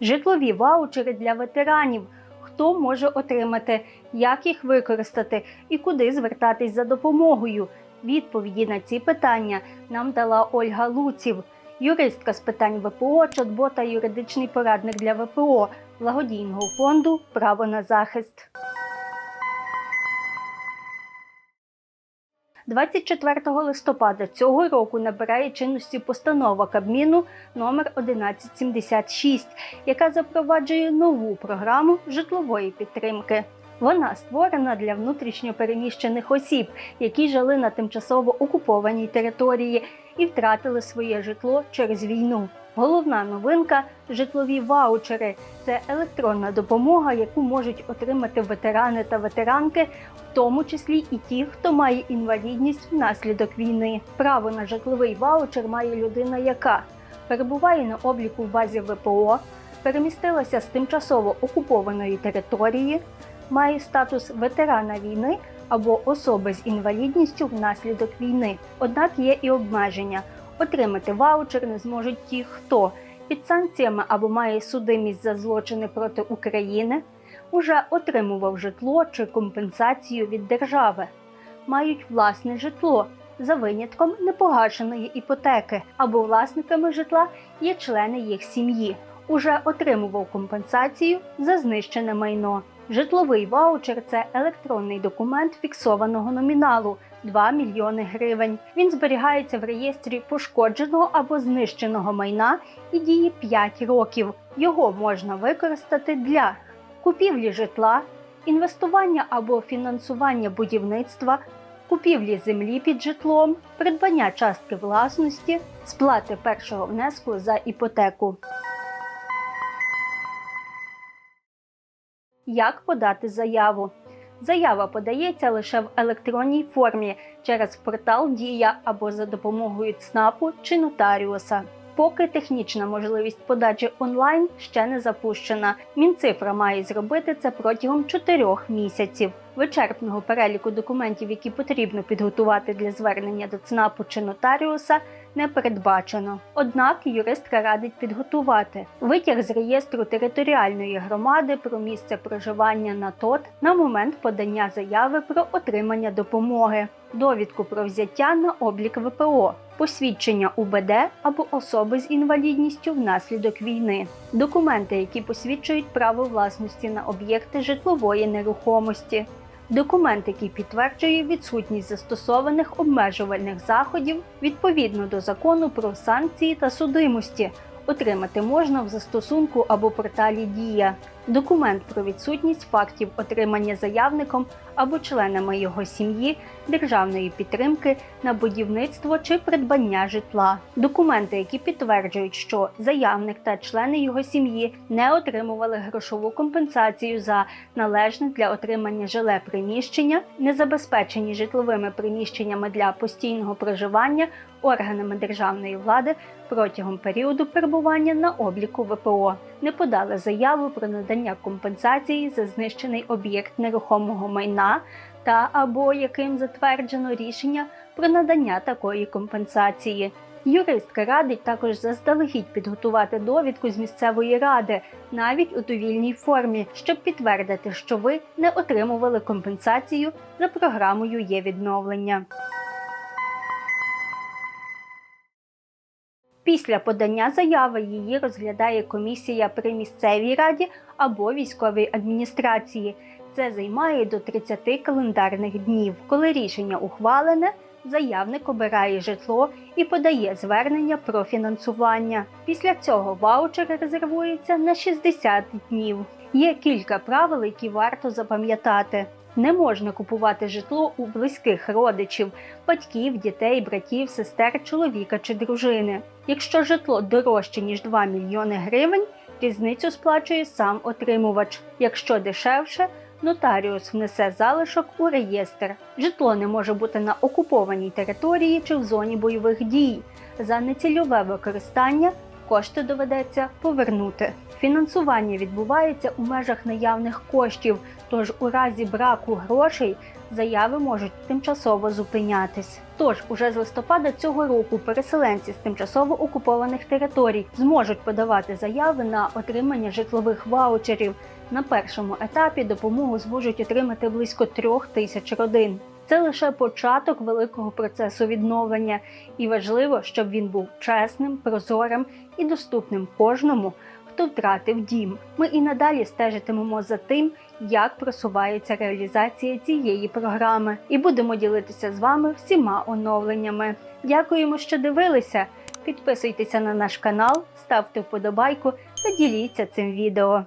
Житлові ваучери для ветеранів. Хто може отримати, як їх використати і куди звертатись за допомогою? Відповіді на ці питання нам дала Ольга Луців, юристка з питань ВПО, чат-бот юридичний порадник для ВПО благодійного фонду Право на захист. 24 листопада цього року набирає чинності постанова Кабміну номер 1176, яка запроваджує нову програму житлової підтримки. Вона створена для внутрішньо переміщених осіб, які жили на тимчасово окупованій території і втратили своє житло через війну. Головна новинка житлові ваучери це електронна допомога, яку можуть отримати ветерани та ветеранки, в тому числі і ті, хто має інвалідність внаслідок війни. Право на житловий ваучер має людина, яка перебуває на обліку в базі ВПО, перемістилася з тимчасово окупованої території, має статус ветерана війни або особи з інвалідністю внаслідок війни. Однак є і обмеження. Отримати ваучер не зможуть ті, хто під санкціями або має судимість за злочини проти України, уже отримував житло чи компенсацію від держави, мають власне житло за винятком непогашеної іпотеки, або власниками житла є члени їх сім'ї, уже отримував компенсацію за знищене майно. Житловий ваучер це електронний документ фіксованого номіналу 2 мільйони гривень. Він зберігається в реєстрі пошкодженого або знищеного майна і діє 5 років. Його можна використати для купівлі житла, інвестування або фінансування будівництва, купівлі землі під житлом, придбання частки власності, сплати першого внеску за іпотеку. Як подати заяву? Заява подається лише в електронній формі через портал Дія або за допомогою ЦНАПу чи нотаріуса. Поки технічна можливість подачі онлайн ще не запущена. Мінцифра має зробити це протягом 4 місяців. Вичерпного переліку документів, які потрібно підготувати для звернення до ЦНАПу чи нотаріуса, не передбачено. Однак юристка радить підготувати витяг з реєстру територіальної громади про місце проживання на ТОТ на момент подання заяви про отримання допомоги, довідку про взяття на облік ВПО, посвідчення УБД або особи з інвалідністю внаслідок війни, документи, які посвідчують право власності на об'єкти житлової нерухомості. Документ, який підтверджує відсутність застосованих обмежувальних заходів відповідно до закону про санкції та судимості, отримати можна в застосунку або порталі Дія. Документ про відсутність фактів отримання заявником або членами його сім'ї державної підтримки на будівництво чи придбання житла. Документи, які підтверджують, що заявник та члени його сім'ї не отримували грошову компенсацію за належне для отримання жиле приміщення, не забезпечені житловими приміщеннями для постійного проживання органами державної влади протягом періоду перебування на обліку ВПО, не подали заяву про надання компенсації за знищений об'єкт нерухомого майна та або яким затверджено рішення про надання такої компенсації. Юристка радить також заздалегідь підготувати довідку з місцевої ради, навіть у довільній формі, щоб підтвердити, що ви не отримували компенсацію за програмою є відновлення. Після подання заяви її розглядає комісія при місцевій раді або військовій адміністрації. Це займає до 30 календарних днів. Коли рішення ухвалене, заявник обирає житло і подає звернення про фінансування. Після цього ваучер резервується на 60 днів. Є кілька правил, які варто запам'ятати. Не можна купувати житло у близьких родичів, батьків, дітей, братів, сестер, чоловіка чи дружини. Якщо житло дорожче ніж 2 мільйони гривень, різницю сплачує сам отримувач. Якщо дешевше, нотаріус внесе залишок у реєстр. Житло не може бути на окупованій території чи в зоні бойових дій. За нецільове використання кошти доведеться повернути. Фінансування відбувається у межах наявних коштів, тож у разі браку грошей заяви можуть тимчасово зупинятись. Тож уже з листопада цього року переселенці з тимчасово окупованих територій зможуть подавати заяви на отримання житлових ваучерів. На першому етапі допомогу зможуть отримати близько трьох тисяч родин. Це лише початок великого процесу відновлення, і важливо, щоб він був чесним, прозорим і доступним кожному, хто втратив дім. Ми і надалі стежитимемо за тим, як просувається реалізація цієї програми, і будемо ділитися з вами всіма оновленнями. Дякуємо, що дивилися. Підписуйтеся на наш канал, ставте вподобайку та діліться цим відео.